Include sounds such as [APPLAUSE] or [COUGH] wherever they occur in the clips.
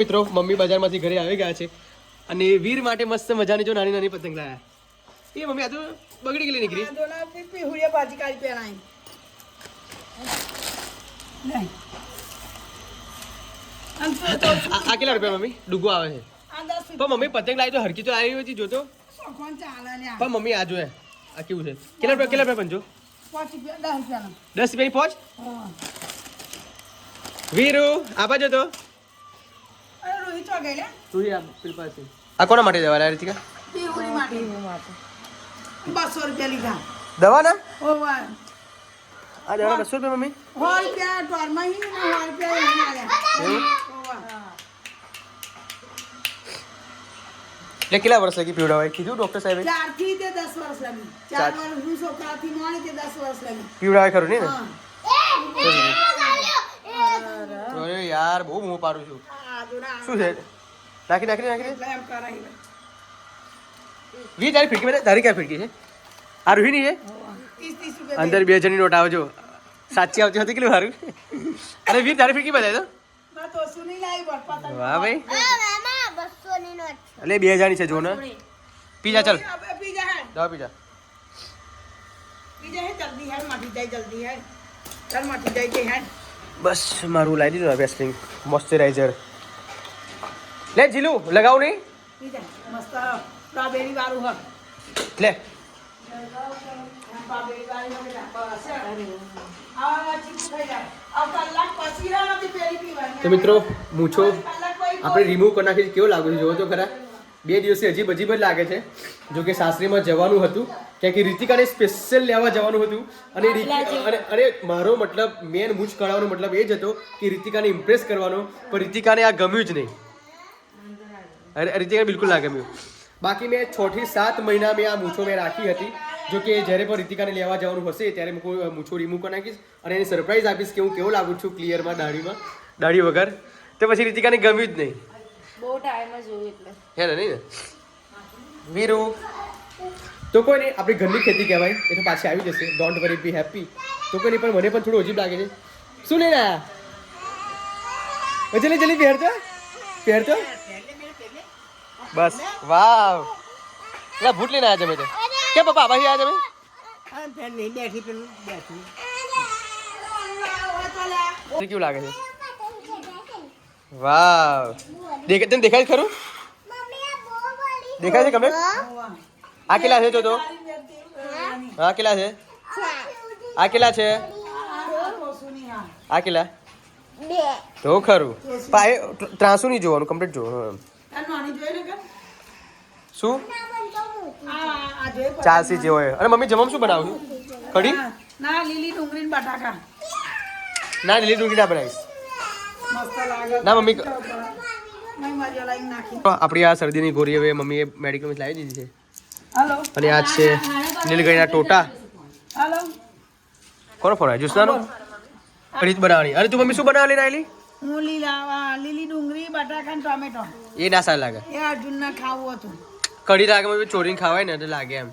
મિત્રો મમ્મી બજારમાંથી ઘરે આવી ગયા છે. અને વીર માટે મસ્ત મજાની જો નાની નાની પતંગ લાયા. એ મમ્મી આ તો બગડી ગયેલી નીકળી. ભાજી કાઢી પહેરાય. આ કેટલા રૂપિયા મમ્મી? ડુગો આવે છે. પણ મમ્મી પતંગ લાવી તો હરકી તો આવી હતી જોતો. પણ મમ્મી આ જોયે. આ કેવું છે? કેટલા રૂપિયા કેટલા રૂપિયા પંજો દસ રૂપિયાની. પોચ? વીરુ આપા જતો આ કોના માટે દવા લાવી હતી કેટલા વર્ષ લાગી પીવડાવાય કીધું ડોક્ટર સાહેબ ચારથી તે 10 વર્ષ લાગી ચાર વર્ષનું છોકરા થી મોણે તે 10 વર્ષ લાગી પીવડાવાય ખરું ને અરે યાર બહુ હું પાડું છું શું છે? રાખી રાખી રાખી વી તારી ફિરકી તારી ક્યાં ફિરકી છે? આ રોહિણી છે? અંદર બે જણની નોટ આવજો સાચી આવતી હતી કેટલું હારું અરે વીર તારી ફિરકી બતાવી દો. વાહ ભાઈ. એટલે બે હજારની છે જો ને. પીઝા ચાલ. પીઝા પીઝા બસ મારું લાવી દીધું વેસ્ટિંગ મોઇશ્ચરાઇઝર લે જીલુ લગાવ નહીં. મસ્ત સ્ટ્રોબેરી વાળું હક લે. તો મિત્રો મૂછો આપણે રિમૂવ કરી નાખી કેવો લાગે છે? જોવો તો ખરા. બે દિવસે અજીબ અજીબ જ લાગે છે. જો કે સાસરીમાં જવાનું હતું. કારણ કે રીતિકાને સ્પેશિયલ લેવા જવાનું હતું. અને અને મારો મતલબ મેન મૂછ કઢાવવાનો મતલબ એ જ હતો કે રીતિકાને ઇમ્પ્રેસ કરવાનો. પણ રીતિકાને આ ગમ્યું જ નહીં. અરે રીતિકાને બિલકુલ ના ગમ્યું. બાકી મેં છ થી સાત મહિના મેં આ મૂછો મેં રાખી હતી. જો કે જ્યારે પણ રીતિકાને લેવા જવાનું હશે ત્યારે હું મૂછો રિમૂવ કરી નાખીશ અને એને સરપ્રાઈઝ આપીશ કે હું કેવો લાગુ છું ક્લિયરમાં દાઢીમાં. દાઢી વગર? તો પછી રીતિકાને ગમ્યું જ નહીં. બહુ ટાઈમ જોયું એટલે. હે ને નહીં ને? વીરુ. તો કોઈ નહીં આપણી ઘરની ખેતી કહેવાય એ તો પાછી આવી જશે. ડોન્ટ વરી બી હેપી તો કોઈ નહીં પણ મને પણ થોડું અજીબ લાગે છે. શું લઈને આયા? જલ્દી જલ્દી પહેરતો. પહેરતો? બસ. વાવ. એટલે ભૂટલી ના આવ્યા મેં તો કેમ પપ્પા આવાથી આવ્યા તમે હા પેન નહીં બેઠી પેલું બેઠી. કેવું લાગે છે? વાવ. દેખ તને દેખાય છે ખરું? દેખાય છે કમલે આ કેટલા છે જો તો આ કેટલા છે? આ કેટલા છે? આ કેટલા? તો ખરું. ત્રાસુ નહીં જોવાનું કમ્પ્લીટ જોવાનું શું? આ જેવો. અને મમ્મી જમમ શું બનાવું? કઢી? ના, લીલી ડુંગળી બટાકા. ના લીલી ડુંગળી ના બનાવીશ. ના મમ્મી આપણી આ શરદીની ગોળી હવે મમ્મીએ મેડિકલમાં લાવી દીધી છે. અને આ છે નીલગઢીના ટોટા. કોનો ફોન આવ્યો? જ્યોત્સનાનો રીત બનાવવાની અરે તું મમ્મી શું બનાવવા લઈને આવેલી હું લીલા લીલી ડુંગળી બટાકા ને ટોમેટો. એ ના સારું લાગે. એ અર્જુનને ખાવું હતું. કઢી લાગે મમ્મી ચોરીને ખાવાય ને એટલે લાગે એમ.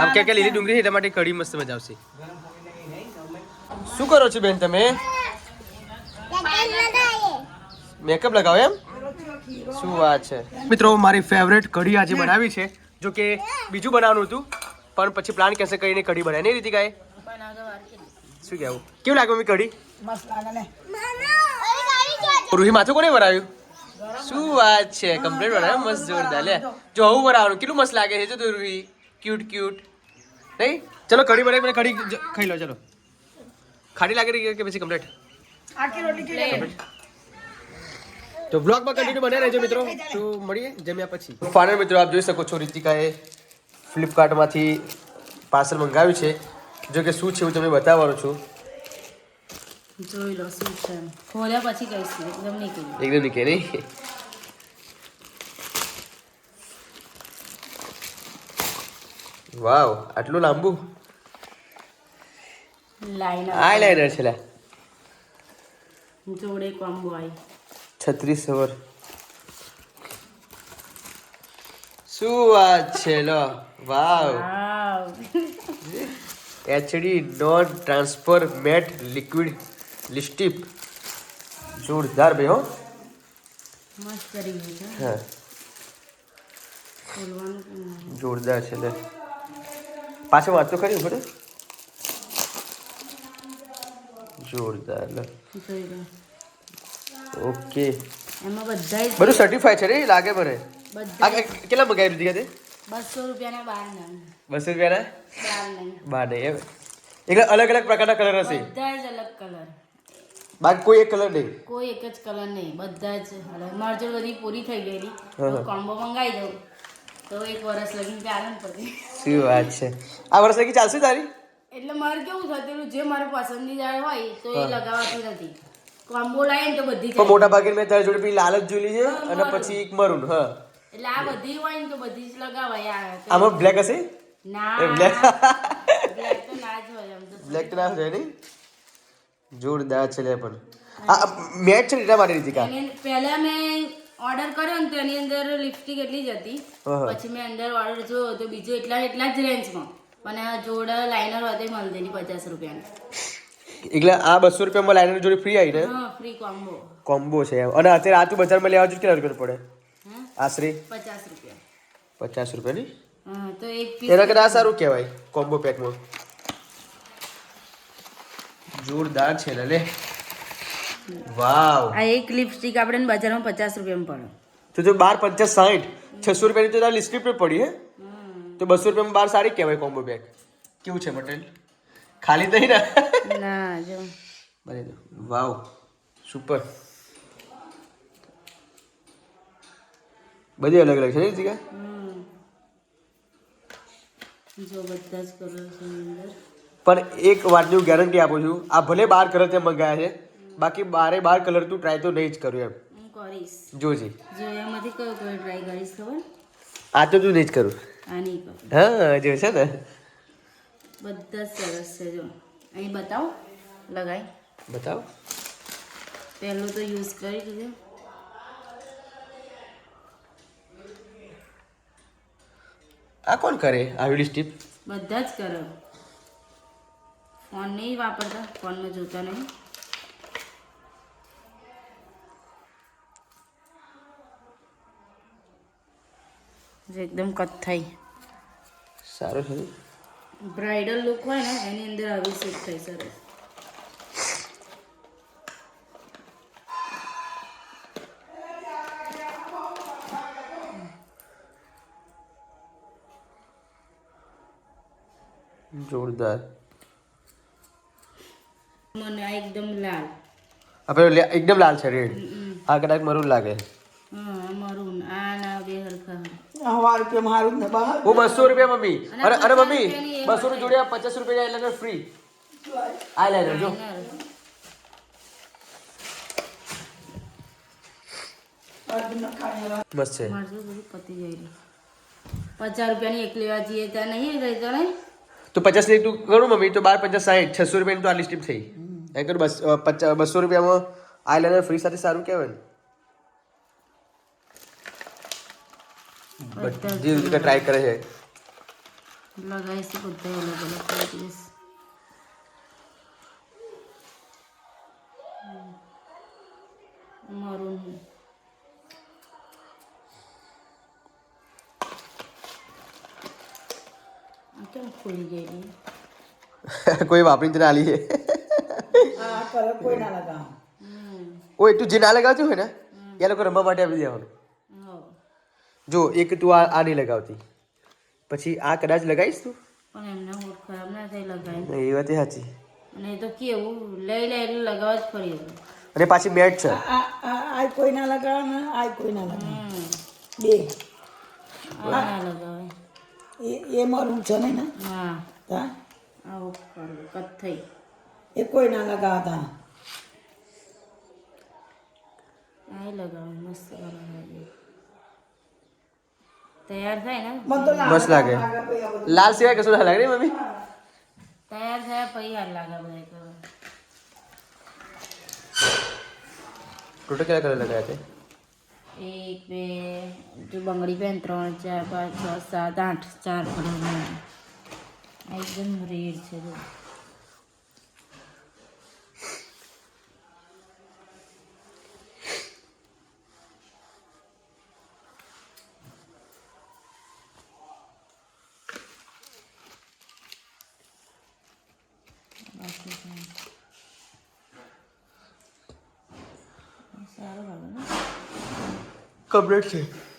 આમ કે કે લીલી ડુંગળી છે માટે કઢી મસ્ત મજા આવશે. શું કરો છો બેન તમે? મેકઅપ લગાવો એમ? શું વાત છે. મિત્રો મારી ફેવરેટ કઢી આજે બનાવી છે જો કે બીજું બનાવવાનું હતું પણ પછી પ્લાન કેન્સલ કરીને કઢી બનાવી. નહીં રીતિ ગાય શું કહેવું? કેવું લાગે મમ્મી કઢી? મસ્ત લાગે ને. રૂહી માથું કોને ભરાયું શું વાત છે કમ્પ્લીટ બનાવ્યો મસ્ત જોરદાર લે. જો આવું બનાવવાનું કેટલું મસ્ત લાગે છે જો તો રૂહી ક્યુટ ક્યુટ નહીં? ચલો કઢી બનાવી મને કઢી ખાઈ લો ચલો. ખાટી લાગી રહી કે પછી કમ્પ્લીટ આખી કેવી તો બ્લોગમાં કન્ટિન્યુ બને રહેજો મિત્રો. તો મળીએ જમ્યા પછી. ફાઇનલ મિત્રો આપ જોઈ શકો છો રીતિકાએ ફ્લિપકાર્ટમાંથી પાર્સલ મંગાવ્યું છે. જો કે શું છે હું તમને બતાવવાનું છું. જોઈ લો શું છે ખોલ્યા પછી કહીશું એકદમ નહીં એકદમ નીકળે નહીં? વાવ આટલું લાંબુ? લાઈન આઈલાઇનર છે લે. જોડે કોમ્બો આવી છત્રીસ સવર શું વાત છે લો. Wow. Wow. HD non transfer matte liquid lipstick જોરદાર ભાઈ હો. હા. જોરદાર છે લે. પાછો વાત તો ખરી ઉપર જોરદાર લે. ઓકે. એમાં બધા બધું સર્ટિફાઈ છે રે લાગે મને. કે- કેટલા મગાવી દીધી ખાતે બસો રૂપિયાના બાર નંગ બસો રૂપિયાના? બાર નંગ એમ. એટલે અલગ અલગ પ્રકારના કલર હશે. બધા જ અલગ કલર બાકી કોઈ એક કલર નહીં? કોઈ એક જ કલર નહીં. બધા જ. અલગ મારી જોડે બધી પૂરી થઈ ગયેલી. કોમ્બો મંગાવી દઉં. તો એક વર્ષ લગીને ચાલે પછી શું વાત છે. આ વર્ષ કે ચાલશે તારી? એટલે મારે કેવું થતું જે મારે પસંદીદાર હોય તો એ લગાવાતું નથી. કોમ્બો લાવીને તો બધી મોટા ભાગે મેં તારી જોડે પેલી લાલ જ જોઈ છે અને પછી એક મરૂન હા. એટલે આ બધી હોય ને તો બધી જ લગાવાય આ આમાં બ્લેક હશે? ના. [LAUGHS] black. તો ના જ હોય તો. બ્લેક તો ના હોય નહીં જોરદાર છે લે પણ. આ મેચ છે એટલા માટે રીતિકા? પહેલા મેં ઓર્ડર કર્યો ને તો એની અંદર લિપસ્ટિક એટલી જ હતી. પછી મેં અંદર ઓર્ડર જોયો તો બીજો એટલા એટલા જ રેન્જમાં આ જોડે લાઇનર હોય તો મળતી ની પચાસ રૂપિયાની. એટલે આ બસો રૂપિયામાં લાઇનર જોડે ફ્રી આવી ને? ફ્રી કોમ્બો કોમ્બો છે અને અત્યારે આ તું બજારમાં લેવા જોઈએ કેટલા રૂપિયા પડે? આશરે? પચાસ રૂપિયા. પચાસ રૂપિયાની? હા તો એક એના કરતા આ સારું કહેવાય કોમ્બો પેકમાં જોરદાર છે ને લે વાવ. આ એક લિપસ્ટિક આપણે બજારમાં પચાસ રૂપિયામાં પડે. તો જો બાર પચાસ સાઠ છસો રૂપિયાની તો તારી લિપસ્ટિક પર પડી હે? તો બસો રૂપિયામાં બાર સારી કહેવાય કોમ્બો પેક કેવું છે મટેરિયલ ખાલી નહીં ના? જો. બને વાવ. સુપર બધી અલગ અલગ છે જગ્યા જો બધા જ કલર છે અંદર. પણ એક વાતની હું ગેરંટી આપું છું આ ભલે બાર કલર તે મંગાયા છે બાકી બારે બાર કલર તું ટ્રાય તો નહીં જ કર્યું એમ. હું કરીશ. જોજે. જો એમાંથી કયો કલર ટ્રાય કરીશ ખબર? આ તો તું નહીં જ કરું. આ નહીં કરું. હા જો છે ને. બધા જ સરસ છે જો. અહીં બતાવો. લગાઈ બતાવો. પહેલું તો યુઝ કરી દીધું. આ કોણ કરે? આવી લિસ્ટીપ બધા જ કરે. ફોન નહીં વાપરતા ફોનમાં જોતા નહીં. જે એકદમ કથ્થાઈ સારું છે બ્રાઇડલ લુક હોય ને એની અંદર આવી સેટ થઈ સરસ. જોરદાર. મને આ એકદમ લાલ. આપણે લે- એકદમ લાલ છે રેડ આ કદાચ મરૂન લાગે. હા મરૂન આ ના બે હરખા હવા રૂપિયા મારું ને બહાર? હું બસો રૂપિયા મમ્મી. અરે મમ્મી બસો નું જોડે પચાસ રૂપિયા એટલે ફ્રી આ લાઈનર જો. મસ્ત છે. પચાસ રૂપિયાની એક લેવા જઈએ ત્યાં નહીં રહી તો નહીં? તો પચાસ લીટર તું કરું મમ્મી તો બાર પચાસ સાઠ છસો રૂપિયાની તો આ લિસ્ટ થઈ. એમ કરું બસ પચાસ બસો રૂપિયામાં આઈલાઇનર ફ્રી સાથે સારું કહેવાય ને. બધા રીતે ટ્રાય કરે છે. લગાવીશ બધા અલગ અલગ કેમ ખુલી ગયેલી. કોઈ વાપરી જ ના છે આ કલર કોઈ ના લગાવ. હમ ઓય તું જે ના લગાવતી હોય ને એ લોકો રમવા માટે આપી દેવાનું. જો એક તું આ આ નહીં લગાવતી. પછી આ કદાચ લગાવીશ તું? પણ એમને હોઠ ખરાબ ના થાય લગાવી. એ વાત સાચી. અને તો કેવું લઈ લે એટલે લગાવવા જ ફરી અને પાછી બેટ છે. આ આ આ કોઈ ના લગાવે ને આ કોઈ ના લગાવે બે. આ ના લગાવે એ એ મારું છે ને ને? હા. તા? આવું કથ્થઈ એ કોઈ ના લગાવતા આ લગાવે મસ્ત લગાવે તૈયાર થાય ને? મને તો લાલ મસ્ત લાગે. લાલ સિવાય કશું ના લાગે મમ્મી? તૈયાર થયા પછી હાલ લાગે બધા ટોટલ કેટલા કલર લગાવ્યા છે? એક, બે, જો બંગડી બેન, ત્રણ, ચાર, પાંચ, છ, સાત, આઠ, ચાર કલર આ એકદમ રેડ છે, જો રાખી છે સારું લાગે ને કમ્પ્લીટ છે